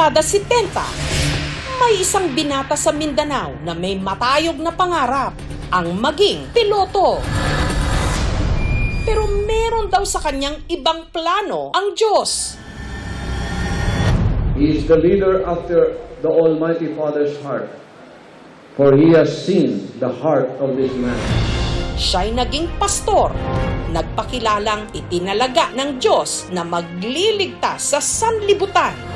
dekada 70, may isang binata sa Mindanao na may matayog na pangarap, ang maging piloto. Pero meron daw sa kanyang ibang plano ang Diyos. He is the leader after the Almighty Father's heart, for he has seen the heart of this man. Siya'y naging pastor, nagpakilalang itinalaga ng Diyos na magliligtas sa sanlibutan.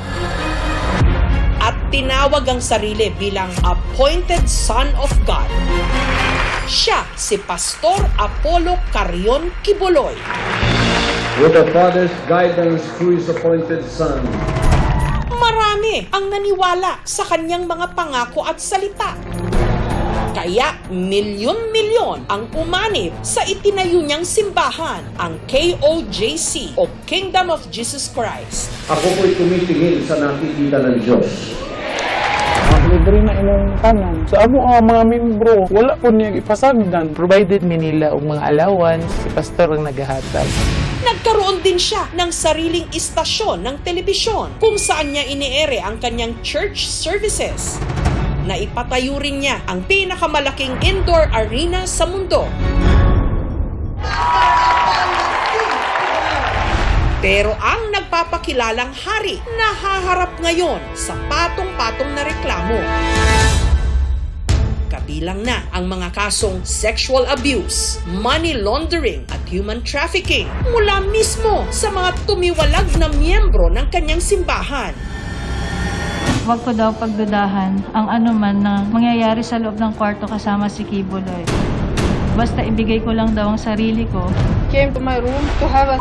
At tinawag ang sarili bilang appointed son of God. Siya si Pastor Apollo Carion Kibuloy. With the Father's guidance through his appointed Son, Marami ang naniwala sa kanyang mga pangako at salita. Kaya milyon-milyon ang umanib sa itinayo niyang simbahan, ang KOJC o Kingdom of Jesus Christ. ako po'y tumitingin sa nakikita ng Diyos. libre na ilang tanan. Sa amo nga mga membro, wala po niya ipasagdan. provided mi nila og mga allowance, si pastor ang nagahatag. Nagkaroon din siya ng sariling istasyon ng telebisyon kung saan niya iniere ang kanyang church services. Naipatayo rin niya ang pinakamalaking indoor arena sa mundo. Pero ang nagpapakilalang hari nahaharap ngayon sa patong-patong na reklamo. Kabilang na ang mga kasong sexual abuse, money laundering at human trafficking mula mismo sa mga tumiwalag na miyembro ng kanyang simbahan. Huwag ko daw pagdudahan ang anuman na mangyayari sa loob ng kwarto kasama si Kibuloy. Basta ibigay ko lang daw ang sarili ko. came to my room to have a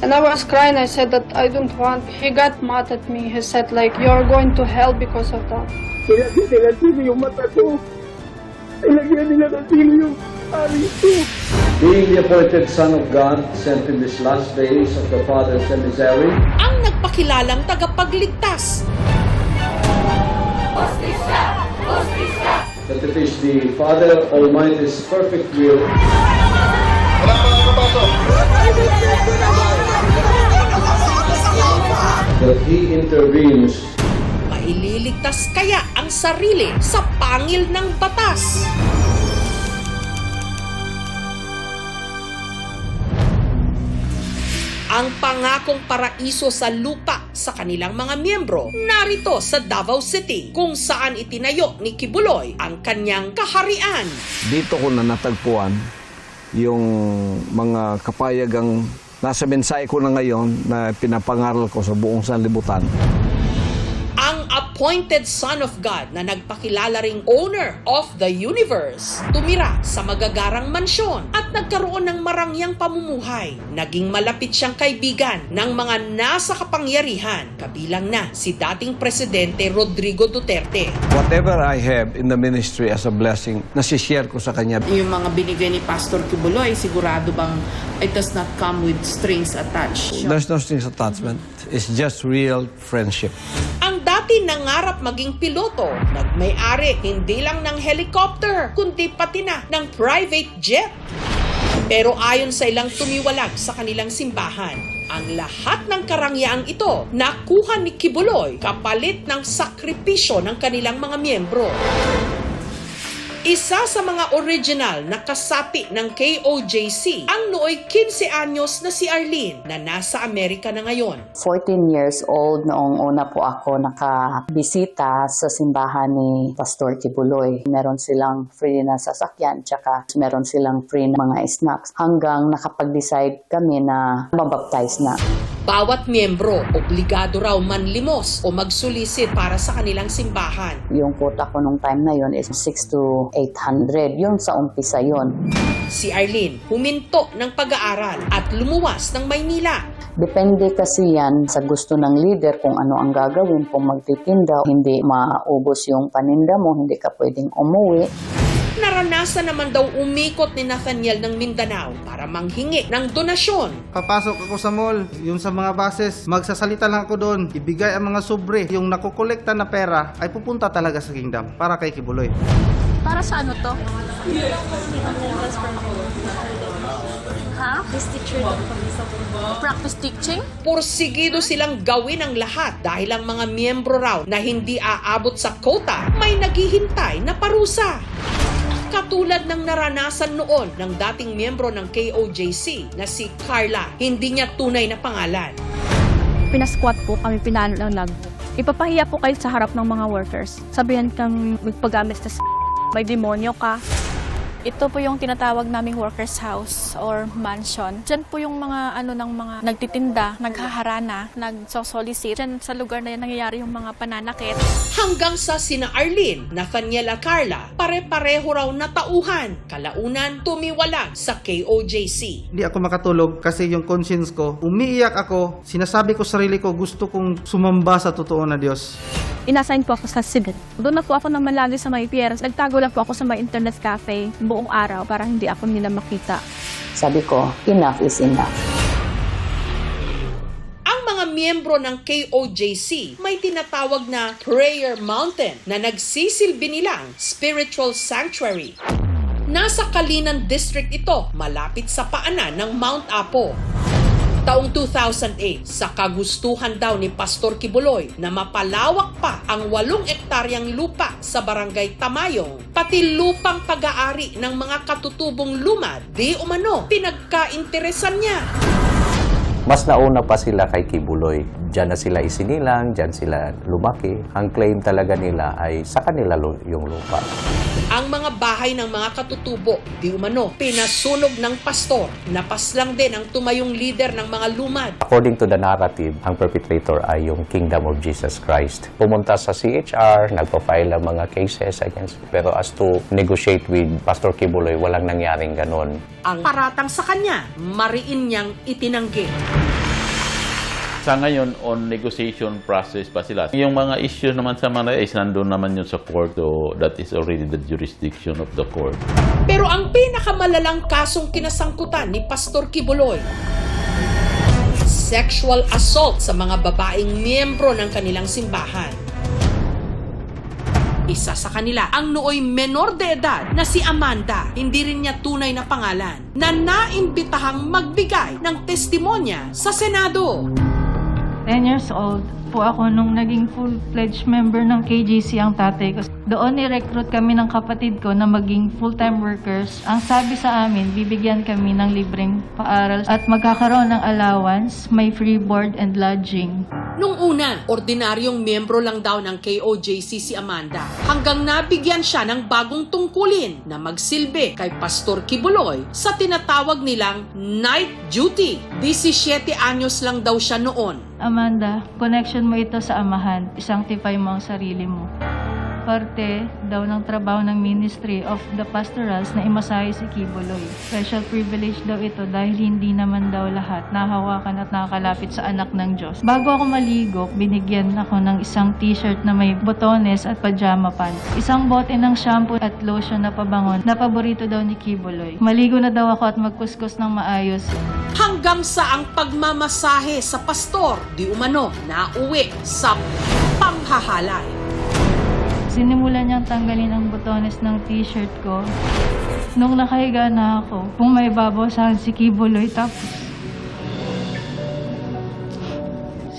and I was crying. I said that I don't want. He got mad at me. He said like you're going to hell because of that. Being the appointed Son of God, sent in these last days of the Father's emissary, Ang nagpakilalang tagapagligtas that it is the Father Almighty's perfect will. That He intervenes. Maililigtas kaya ang sarili sa pangil ng batas? Ang pangakong paraiso sa lupa sa kanilang mga miyembro narito sa Davao City kung saan itinayo ni Kibuloy ang kanyang kaharian. dito ko na natagpuan yung mga kapayagang nasa mensahe ko na ngayon na pinapangaral ko sa buong sanlibutan. Appointed son of God na nagpakilala ring owner of the universe, tumira sa magagarang mansyon at nagkaroon ng marangyang pamumuhay. Naging malapit siyang kaibigan ng mga nasa kapangyarihan, kabilang na si dating Presidente Rodrigo Duterte. Whatever I have in the ministry as a blessing, nasishare ko sa kanya. yung mga binigay ni Pastor Kibuloy, sigurado bang it does not come with strings attached? There's no strings attachment. It's just real friendship. Ang dati nangarap maging piloto, nagmay-ari hindi lang ng helicopter, kundi pati na ng private jet. Pero ayon sa ilang tumiwalag sa kanilang simbahan, ang lahat ng karangyaang ito nakuha ni Kibuloy kapalit ng sakripisyo ng kanilang mga miyembro. Isa sa mga original na kasapi ng KOJC ang nooy 15 anyos na si Arlene na nasa Amerika na ngayon. 14 years old noong una po ako nakabisita sa simbahan ni Pastor Kibuloy. Meron silang free na sasakyan tsaka meron silang free na mga snacks hanggang nakapag-decide kami na mabaptize na. Bawat miyembro, obligado raw manlimos o magsulisit para sa kanilang simbahan. Yung quota ko nung time na yon is 6 to 800. Yun sa umpisa yon. Si Arlene huminto ng pag-aaral at lumuwas ng Maynila. Depende kasi yan sa gusto ng leader kung ano ang gagawin. Kung magtitinda, hindi maubos yung paninda mo, hindi ka pwedeng umuwi. Naranasan naman daw umikot ni Nathaniel ng Mindanao para manghingi ng donasyon. Papasok ako sa mall, yung sa mga buses, magsasalita lang ako doon, ibigay ang mga sobre, yung nakukolekta na pera ay pupunta talaga sa kingdom para kay Kibuloy. Para sa ano to? Ha? This teacher daw kami sa Practice teaching? Pursigido silang gawin ang lahat dahil ang mga miyembro raw na hindi aabot sa quota may naghihintay na parusa. Katulad ng naranasan noon ng dating miyembro ng KOJC na si Carla, hindi niya tunay na pangalan. Pinasquat po kami, pinano lang logbook. Ipapahiya po kayo sa harap ng mga workers. Sabihan kang magpagamit sa may demonyo ka. Ito po yung tinatawag naming workers house or mansion. Diyan po yung mga ano ng mga nagtitinda, naghaharana, nagsosolicit. Diyan sa lugar na yan nangyayari yung mga pananakit. Hanggang sa sina Arlene, Nathaniel at Carla, pare-pareho raw na tauhan. Kalaunan, tumiwalag sa KOJC. Hindi ako makatulog kasi yung conscience ko, umiiyak ako, sinasabi ko sarili ko, gusto kong sumamba sa totoo na Diyos. Inassign po ako sa Sibit. Doon na po ako naman lagi sa may PRS. Nagtago lang po ako sa may internet cafe buong araw para hindi ako nila makita. Sabi ko, enough is enough. Ang mga miyembro ng KOJC may tinatawag na Prayer Mountain na nagsisilbi nilang spiritual sanctuary. Nasa Kalinan District ito, malapit sa paanan ng Mount Apo. Taong 2008, sa kagustuhan daw ni Pastor Kibuloy na mapalawak pa ang walong ektaryang lupa sa barangay Tamayong, pati lupang pag-aari ng mga katutubong lumad, di umano, pinagkainteresan niya. Mas nauna pa sila kay Kibuloy. Diyan na sila isinilang, diyan sila lumaki. Ang claim talaga nila ay sa kanila yung lupa. Ang mga bahay ng mga katutubo, di umano, pinasunog ng pastor. Napaslang din ang tumayong leader ng mga lumad. According to the narrative, ang perpetrator ay yung Kingdom of Jesus Christ. Pumunta sa CHR, nagpa-file ng mga cases against, pero as to negotiate with Pastor Kibuloy, walang nangyaring ganon. Ang paratang sa kanya, mariin niyang itinanggi. Sa ngayon, on negotiation process pa sila. Yung mga issues naman sa mga is nandun naman yun sa court so that is already the jurisdiction of the court. Pero ang pinakamalalang kasong kinasangkutan ni Pastor Kibuloy, sexual assault sa mga babaeng miyembro ng kanilang simbahan. Isa sa kanila ang nooy menor de edad na si Amanda, hindi rin niya tunay na pangalan, na naimbitahang magbigay ng testimonya sa Senado. 10 years old po ako nung naging full-fledged member ng KJC ang tatay ko. Doon ni-recruit kami ng kapatid ko na maging full-time workers. Ang sabi sa amin, bibigyan kami ng libreng paaral at magkakaroon ng allowance, may free board and lodging. Nung una, ordinaryong miyembro lang daw ng KOJC si Amanda hanggang nabigyan siya ng bagong tungkulin na magsilbi kay Pastor Kibuloy sa tinatawag nilang night duty. 17 anyos lang daw siya noon. Amanda, connection mo ito sa amahan. Isanctify mo ang sarili mo. Parte daw ng trabaho ng Ministry of the Pastorals na imasahe si Kibuloy. Special privilege daw ito dahil hindi naman daw lahat nahawakan at nakakalapit sa anak ng Diyos. Bago ako maligo, binigyan ako ng isang t-shirt na may botones at pajama pants. Isang bote ng shampoo at lotion na pabangon na paborito daw ni Kibuloy. Maligo na daw ako at magkuskus ng maayos. Hanggang sa ang pagmamasahe sa pastor, di umano, nauwi sa panghahalay. Sinimulan niyang tanggalin ang botones ng t-shirt ko. Nung nakahiga na ako, kung may babawasan si Kibuloy tapos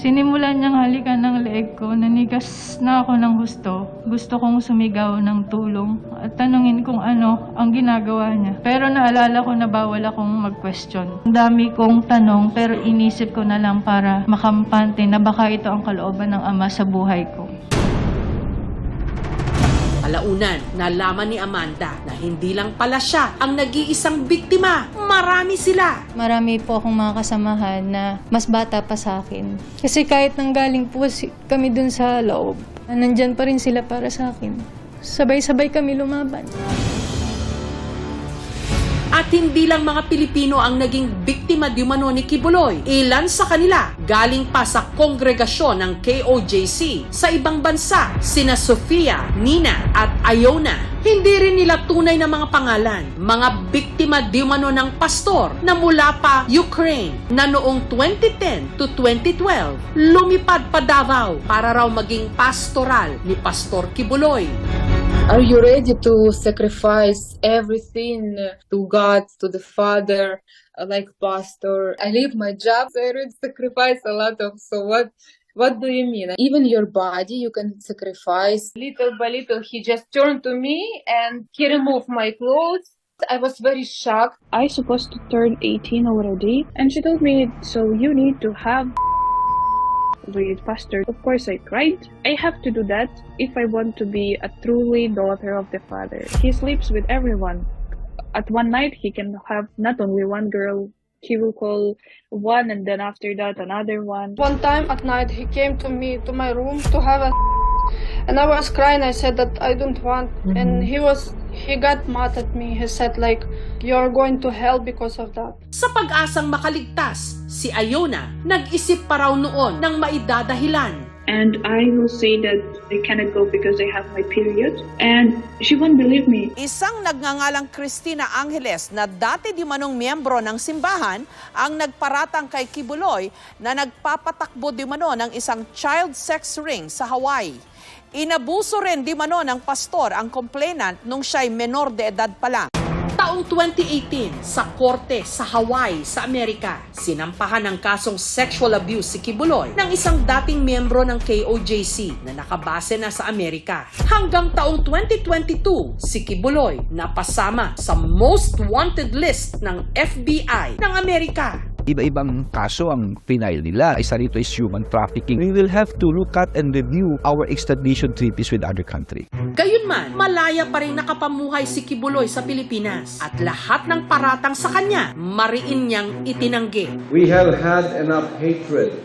Sinimulan niyang halikan ng leeg ko, nanigas na ako ng gusto. Gusto kong sumigaw ng tulong at tanungin kung ano ang ginagawa niya. Pero naalala ko na bawal akong mag-question. Ang dami kong tanong pero inisip ko na lang para makampante na baka ito ang kalooban ng ama sa buhay ko. Alaunan, nalaman ni Amanda na hindi lang pala siya ang nag-iisang biktima. Marami sila. Marami po akong mga kasamahan na mas bata pa sa akin. Kasi kahit nanggaling po kami dun sa loob, nandyan pa rin sila para sa akin. Sabay-sabay kami lumaban. At hindi lang mga Pilipino ang naging biktima di umano ni Kibuloy. Ilan sa kanila galing pa sa kongregasyon ng KOJC sa ibang bansa, sina Sofia, Nina at Iona. Hindi rin nila tunay na mga pangalan. Mga biktima di umano ng pastor na mula pa Ukraine na noong 2010 to 2012 lumipad pa Davao para raw maging pastoral ni Pastor Kibuloy. Are you ready to sacrifice everything to God, to the Father, uh, like pastor? I leave my job, so I already sacrifice a lot of. So what? What do you mean? Even your body, you can sacrifice. Little by little, he just turned to me and he removed my clothes. I was very shocked. I supposed to turn 18 already, and she told me, so you need to have with pastor. Of course, I cried. I have to do that if I want to be a truly daughter of the Father. He sleeps with everyone. At one night, he can have not only one girl. He will call one, and then after that, another one. One time at night, he came to me to my room to have a and I was crying. I said that I don't want, and mm-hmm. he was he got mad at me. He said like, "You're going to hell because of that." Sa pag-asang makaligtas, si Iona nag-isip pa raw noon ng maidadahilan And I will say that I cannot go because I have my period. And she won't believe me. Isang nagngangalang Cristina Angeles na dati di manong miyembro ng simbahan ang nagparatang kay Kibuloy na nagpapatakbo di mano ng isang child sex ring sa Hawaii. Inabuso rin di mano ng pastor ang complainant nung siya'y menor de edad pa. Taong 2018, sa korte sa Hawaii, sa Amerika, sinampahan ng kasong sexual abuse si Kibuloy ng isang dating miyembro ng KOJC na nakabase na sa Amerika. Hanggang taong 2022, si Kibuloy napasama sa most wanted list ng FBI ng Amerika. Iba-ibang kaso ang final nila. Isa rito is human trafficking. We will have to look at and review our extradition treaties with other countries. Gayunman, malaya pa rin nakapamuhay si Kibuloy sa Pilipinas at lahat ng paratang sa kanya, mariin niyang itinanggi. We have had enough hatred.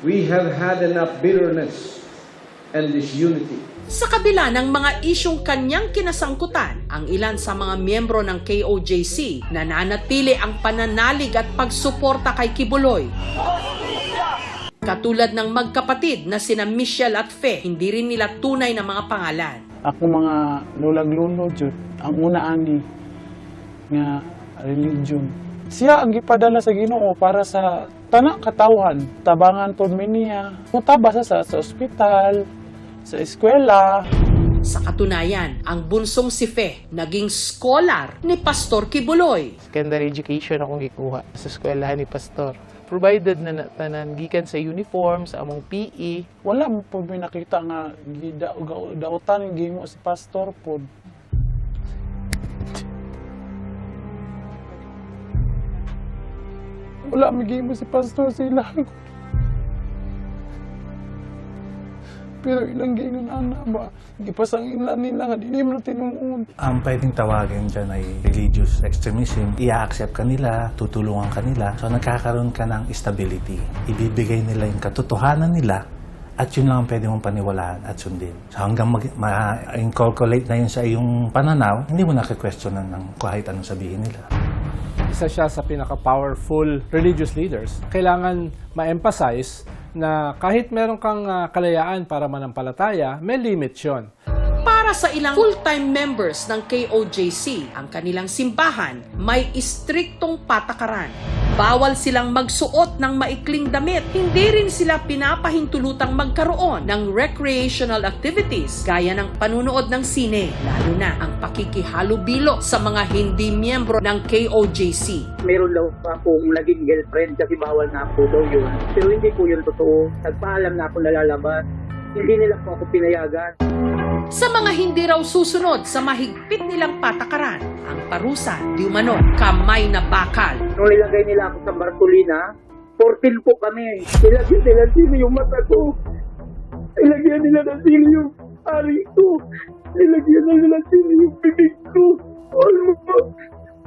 We have had enough bitterness and disunity. Sa kabila ng mga isyong kanyang kinasangkutan, ang ilan sa mga miyembro ng KOJC nananatili ang pananalig at pagsuporta kay Kibuloy. Katulad ng magkapatid na sina Michelle at Fe, hindi rin nila tunay na mga pangalan. Ako mga lulag-lunod jud ang una ani nga religion. Siya ang gipadala sa Ginoo para sa tanak katawhan, tabangan pod mi niya. Mutaba sa sa ospital, sa eskwela. Sa katunayan, ang bunsong si Fe naging scholar ni Pastor Kibuloy. Secondary education akong gikuha sa eskwelahan ni Pastor. Provided na na- tanan gikan sa uniform, sa among. PE, Wala mo po may nakita nga gidautan gimo si pastor pod. Wala magimo si pastor sa Pero ilang gingon ana ba? Gipasang ilan nila nga di mo tinuod. Ang pwedeng tawagin dyan ay religious extremism. I-accept ka nila, tutulungan ka nila. So nagkakaroon ka ng stability. Ibibigay nila yung katotohanan nila at yun lang ang pwede mong paniwalaan at sundin. So hanggang ma-incorporate na yun sa iyong pananaw, hindi mo na-questionan ng kahit anong sabihin nila. Isa siya sa pinaka-powerful religious leaders. Kailangan ma-emphasize na kahit meron kang ah, kalayaan para manampalataya, may limit yun. Para sa ilang full-time members ng KOJC, ang kanilang simbahan may istriktong patakaran. Bawal silang magsuot ng maikling damit. Hindi rin sila pinapahintulutang magkaroon ng recreational activities gaya ng panunood ng sine, lalo na ang pakikihalubilo sa mga hindi miyembro ng KOJC. meron daw akong naging girlfriend kasi bawal na po daw yun. Pero hindi po yun totoo. Nagpaalam na ako na lalabas. Hindi nila po ako pinayagan. Sa mga hindi raw susunod sa mahigpit nilang patakaran, ang parusa, di umano, kamay na bakal. Nung nilagay nila ako sa Bartolina, 14 po kami. Nilagyan nila sino yung mata ko. Nilagyan nila ng sino yung ari ko. Nilagyan na nila sino yung bibig ko. Almost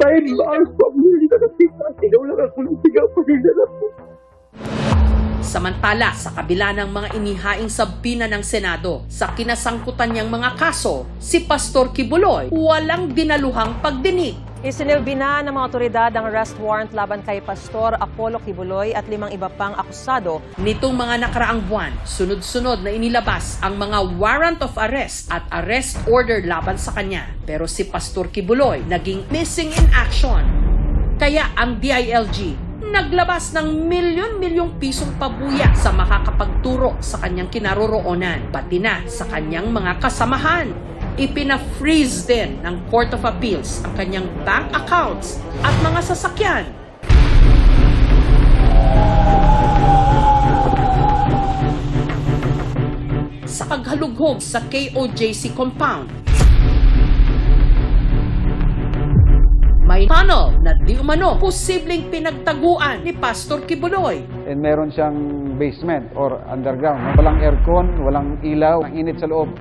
five hours po ako hindi nakakita. Sigaw lang ako ng sigaw pag po. Samantala, sa kabila ng mga inihaing sabina ng Senado sa kinasangkutan niyang mga kaso, si Pastor Kibuloy walang dinaluhang pagdinig. Isinilbi na ng mga otoridad ang arrest warrant laban kay Pastor Apollo Kibuloy at limang iba pang akusado. Nitong mga nakaraang buwan, sunod-sunod na inilabas ang mga warrant of arrest at arrest order laban sa kanya. Pero si Pastor Kibuloy naging missing in action. Kaya ang DILG naglabas ng milyon-milyong pisong pabuya sa makakapagturo sa kanyang kinaroroonan, pati na sa kanyang mga kasamahan. Ipina-freeze din ng Court of Appeals ang kanyang bank accounts at mga sasakyan. Sa paghalughog sa KOJC compound, may tunnel na di umano posibleng pinagtaguan ni Pastor Kibuloy. And meron siyang basement or underground. Walang aircon, walang ilaw, ang init sa loob.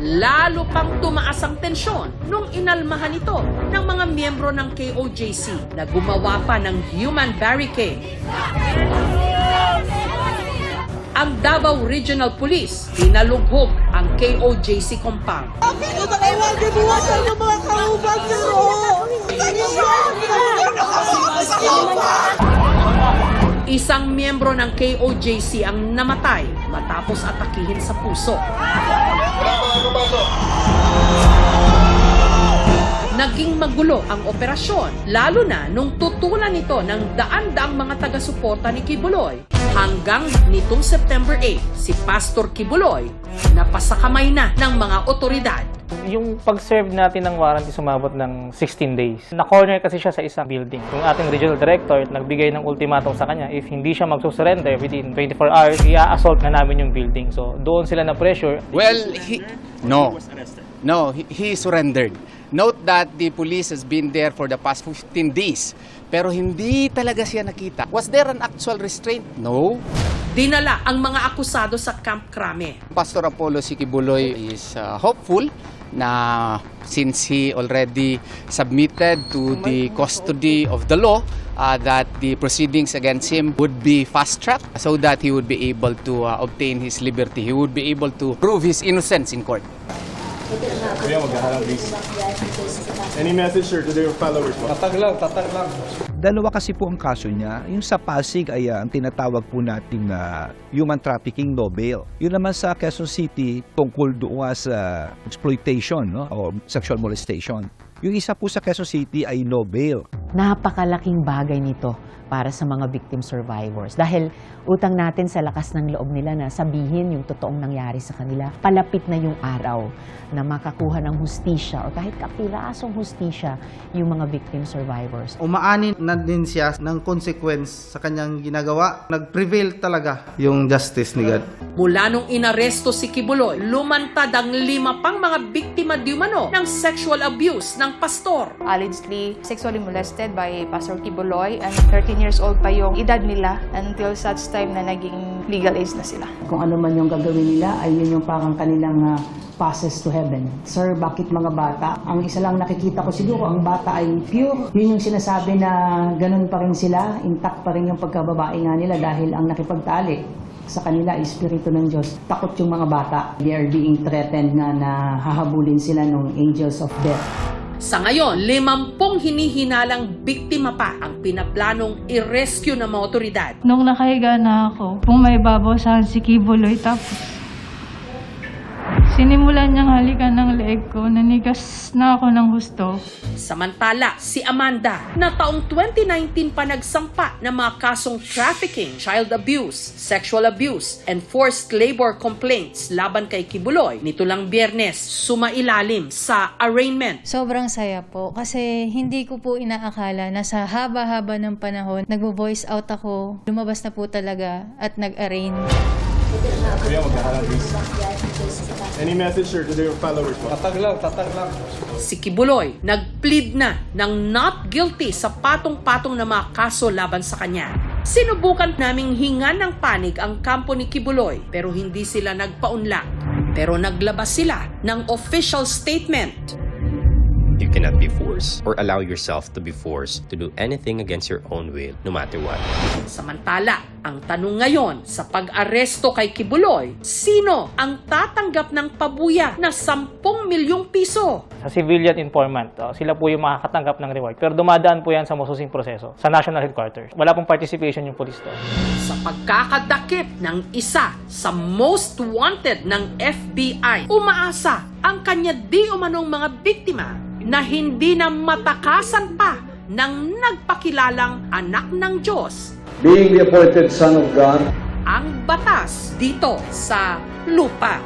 Lalo pang tumaas ang tensyon nung inalmahan ito ng mga miyembro ng KOJC na gumawa pa ng human barricade. Ang Davao Regional Police pinalughog ang KOJC compound. Isang miyembro ng KOJC ang namatay matapos atakihin sa puso. Naging magulo ang operasyon, lalo na nung tutulan ito ng daan-daang mga taga-suporta ni Kibuloy. Hanggang nitong September 8, si Pastor Kibuloy napasakamay na ng mga otoridad. Yung pag-serve natin ng warranty sumabot ng 16 days. Na-corner kasi siya sa isang building. Yung ating regional director nagbigay ng ultimatum sa kanya, if hindi siya magsusurrender within 24 hours, i-assault na namin yung building. So doon sila na pressure. Well, he, no. No, he, he surrendered. Note that the police has been there for the past 15 days. Pero hindi talaga siya nakita. Was there an actual restraint? No. Dinala ang mga akusado sa Camp Crame. Pastor Apollo Sikibuloy is uh, hopeful na since he already submitted to the custody of the law, uh, that the proceedings against him would be fast-tracked so that he would be able to uh, obtain his liberty. He would be able to prove his innocence in court. Kuya, maghaharap please. Any message sir to their followers? Tatag lang, tatag lang. Dalawa kasi po ang kaso niya. Yung sa Pasig ay ah, ang tinatawag po nating ah, human trafficking no bail. Yun naman sa Quezon City tungkol doon sa exploitation no? o sexual molestation. Yung isa po sa Quezon City ay no bail. Napakalaking bagay nito para sa mga victim survivors. Dahil utang natin sa lakas ng loob nila na sabihin yung totoong nangyari sa kanila. Palapit na yung araw na makakuha ng hustisya o kahit kapirasong hustisya yung mga victim survivors. Umaani na din siya ng consequence sa kanyang ginagawa. Nag-prevail talaga yung justice ni God. Mula nung inaresto si Kibuloy, lumantad ang lima pang mga biktima di umano ng sexual abuse ng pastor. allegedly sexually molested by Pastor Kibuloy and 13 years old pa yung edad nila until such time na naging legal age na sila. Kung ano man yung gagawin nila ay yun yung parang kanilang ah, passes to heaven. Sir, bakit mga bata? Ang isa lang nakikita ko siguro, ang bata ay pure. Yun yung sinasabi na ganun pa rin sila, intact pa rin yung pagkababae nga nila dahil ang nakipagtali sa kanila Espiritu ng Diyos. Takot yung mga bata. They are being threatened na na hahabulin sila ng angels of death. Sa ngayon, limampung hinihinalang biktima pa ang pinaplanong i-rescue ng mga otoridad. Nung nakahiga na ako, kung may babawasan si Kibuloy tapos sinimulan niyang halikan ng leeg ko, nanigas na ako ng husto. Samantala, si Amanda, na taong 2019 pa nagsampa ng mga kasong trafficking, child abuse, sexual abuse, and forced labor complaints laban kay Kibuloy, nito lang biyernes, sumailalim sa arraignment. Sobrang saya po kasi hindi ko po inaakala na sa haba-haba ng panahon, nag-voice out ako, lumabas na po talaga at nag-arraign. Kuya, please. Any message sir to their followers? Tatag lang, tatag lang. Si Kibuloy nag-plead na ng not guilty sa patong-patong na mga kaso laban sa kanya. Sinubukan naming hingan ng panig ang kampo ni Kibuloy pero hindi sila nagpaunlak. Pero naglabas sila ng official statement. You cannot be forced or allow yourself to be forced to do anything against your own will, no matter what. Samantala, ang tanong ngayon sa pag-aresto kay Kibuloy, sino ang tatanggap ng pabuya na 10 milyong piso? Sa civilian informant, uh, sila po yung makakatanggap ng reward. Pero dumadaan po yan sa masusing proseso sa national headquarters. Wala pong participation yung police doon. Sa pagkakadakip ng isa sa most wanted ng FBI, umaasa ang kanya di umanong mga biktima na hindi na matakasan pa ng nagpakilalang anak ng Diyos Being the appointed Son of God, ang batas dito sa lupa.